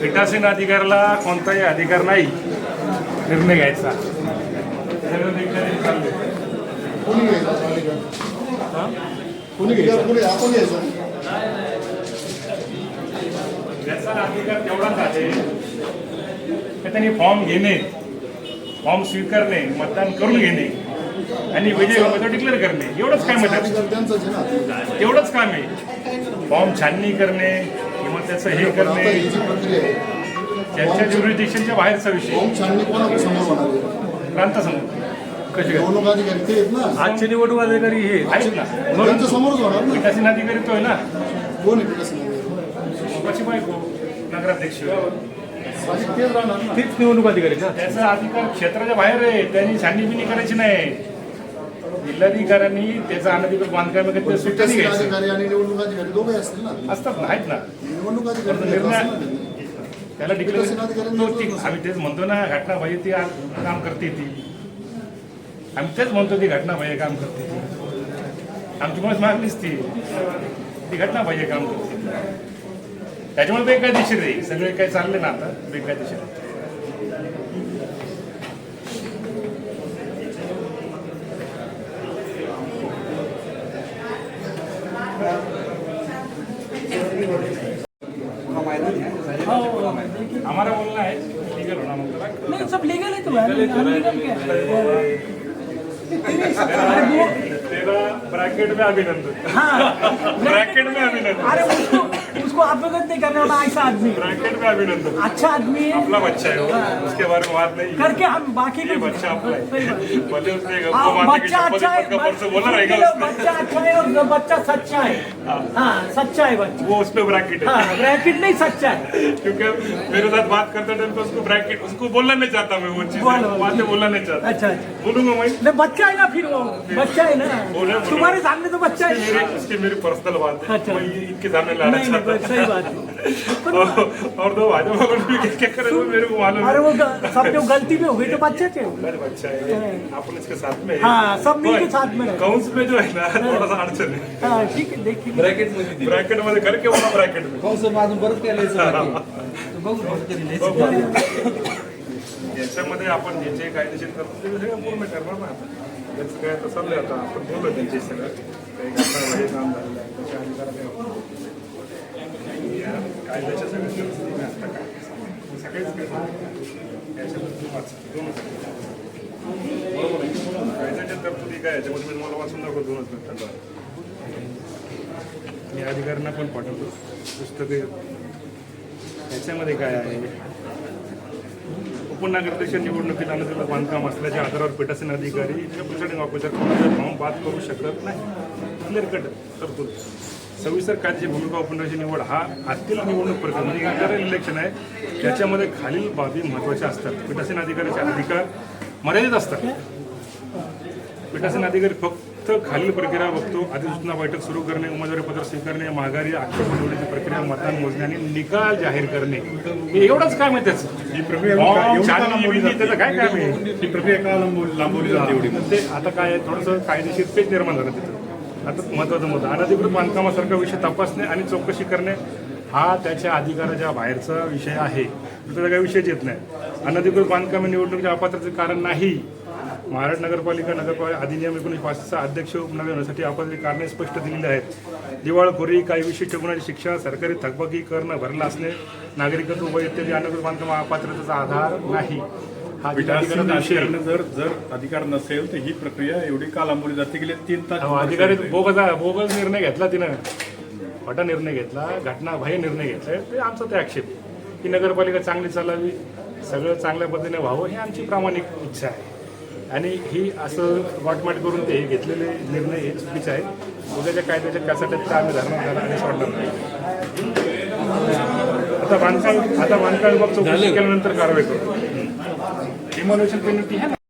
पीठासीन अधिकाऱ्याला कोणताही अधिकार नाही निर्णय घ्यायचा. हा? ज्याचा अधिकार तेवढाच आहे त्यांनी फॉर्म घेणे फॉर्म स्वीकारणे मतदान करून घेणे. आणि विजय उमेदवार डिक्लेअर करणे. एवढंच काम आहे ना. एवढंच काम आहे. फॉर्म छाननी करणे किंवा त्याचं हे करणे. त्यांच्या ज्युरिडिक्शनच्या बाहेरचा विषय. छाननी कोणा समोर प्रांतासमोर. कशी आजचे निवडणूक अधिकारी हे आहेत. ना. त्यांच्या समोरच होणार ना. पीठासीन अधिकारी तो आहे ना. कोण बायको नगराध्यक्ष. तेच निवडणूक अधिकारी ना. त्याचा अधिकार क्षेत्राच्या बाहेर आहे. त्यांनी छाननीबिनी करायची नाही. जिल्हाधिकाऱ्यांनी त्याचा अनधिकृत बांधकाम ते घ्यायचं. आणि दोघे असतील ना? असतात ना आहेत ना. निर्णय-. त्याला आम्ही तेच म्हणतो ना घटना पाहिजे ती आज काम करते ती. आम्ही तेच म्हणतो ती घटना पाहिजे काम करते ती. आमची मुळेच मागणीच ती. ती घटना पाहिजे काम करते. त्याच्यामुळे बेकायदेशीर आहे. सगळे काही चालले ना आता बेकायदेशीर. हमारा बोलना है लीगल होना मतलब नहीं सब लीगल है तो तेरा ब्रैकेट में अभिनंदन। हाँ। ब्रैकेट में अभिनंदन। अरे उसको उसको अवगत नहीं करने वाला ऐसा आदमी ब्रैकेट में अभिनंदन। अच्छा आदमी है। अपना बच्चा है उसके बारे में बात नहीं। करके हम बाकी को बच्चा है। हाँ, की बच्चा अच्छा है का बच्चा अच्छा है और बच्चा सच्चा है। हाँ। सच्चा है बच्चा। वो उस पे ब्रैकेट है। हाँ ब्रैकेट नहीं सच्चा है। क्योंकि मेरे साथ बात करते टाइम पे उसको ब्रैकेट उसको बोलना नहीं चाहता मैं वो चीज़। बातें बोलना नहीं चाहता। अच्छा अच्छा। बोलूँगा मैं। बच्चा है ना फिर वो। बच्चा है ना। तुम्हारे सामने तो बच्चा है। उसकी मेरी पर्सनल बात है। अच्छा। मैं इनके सामने लाना चाहता सही बात है पर और दो भाजपा भी क्या करे वो मेरे को मालूम अरे है वो सब जो गलती में हो गई तो बच्चे थे. मेरे बच्चा है। अपन इसके साथ में है। हाँ, सब मिलके पण साथ में रहे। काउंस में जो है ना थोडासा अडचण आहे हाँ। ठीक है देखिए। ब्रॅकेटमध्ये ब्रॅकेटमध्ये करके मला ब्रॅकेट में। पाऊस माझं बरंच केलं बघू याच्यामध्ये आपण जे जे कायदेशीर करतो ते सगळं पूर्ण करणार ना। आता त्याचं काय आता चाललंय आता आपण बोललो त्यांचे सगळं काही हे काम झालेलं आहे कायद्याच्या सगळ्या आता काय सगळेच याच्याबद्दल वाचतो. दोनच बरोबर आहे. कायद्याच्या तरतुदी काय याच्यामध्ये मी तुम्हाला वाचून दाखवतो दोनच मिनिटांचा मी अधिकाऱ्यांना पण पाठवतो. पुस्तके. याच्यामध्ये काय आहे? उपनगराध्यक्ष निवडणुकीत तुला बांधकाम असल्याच्या आधारावर पीठासीन अधिकारी प्रिसाइडिंग ऑफिसर फॉर्म बाद करू शकत नाही. Clear cut. तरतूद. सविस्तर कायद्याची भूमिका उपनगराची निवड हा आतील निवडणूक प्रक्रिया. म्हणजे जनरल इलेक्शन आहे. त्याच्यामध्ये खालील बाबी महत्त्वाच्या असतात. पीठासीन अधिकाऱ्याचे अधिकार मर्यादित असतात. पीठासीन अधिकारी फक्त खालील प्रक्रिया बघतो. अधिसूचना बैठक सुरू करणे उमेदवारी पत्र स्वीकारणे माघारी आक्षेप निवडण्याची प्रक्रिया मतदान मोजणे आणि निकाल जाहीर करणे. हे एवढंच काम आहे त्याचं. ही त्याचं काय काम आहे? जाते? ही प्रक्रिया का लांबवली जाते ते आता काय थोडंसं कायदेशीर पेच निर्माण झालं तिथं. आता महत्त्वाचा मुद्दा. अनधिकृत बांधकामासारखा विषय तपासणे आणि चौकशी करणे हा त्याच्या अधिकाराच्या बाहेरचा विषय आहे. त्याचा काही विषयच येत नाही. अनधिकृत बांधकाम निवडणुकीच्या अपात्रतेचे कारण नाही. महाराष्ट्र नगरपालिका नगरपालिका अधिनियम एकोणीसशे पाचचा अध्यक्ष उपनगर होण्यासाठी अपात्र कारणे स्पष्ट दिलेली आहेत. दिवाळखोरी काही विशिष्ट गुन्ह्याची शिक्षा सरकारी थकबाकी करणं भरला असणे नागरिकत्व वय इत्यादी अनधिकृत बांधकाम अपात्रतेचा आधार नाही. पीठासीन. अधिकाऱ्यांना जर जर अधिकार नसेल तर ही प्रक्रिया एवढी का लांबवली जाते गेले तीन तास अधिकारी बोगस बोगस निर्णय घेतला तिनं. खोटा निर्णय घेतला घटनाबाह्य निर्णय घेतलाय ते आमचा ते आक्षेप. की नगरपालिका चांगली चालावी सगळं चांगल्या पद्धतीने व्हावं ही आमची प्रामाणिक इच्छा आहे. आणि ही असं वाटमाट करून ते घेतलेले निर्णय हे चुकीचे आहेत. उद्याच्या कायद्याच्या कॅसाट्यात आम्ही धरणार झाला आणि सोडणार नाही. आता बांधकाम आता बांधकाम विभाग चौकशी केल्यानंतर कारवाई करू. डिमॉल्युशन पेनल्टी आहे ना?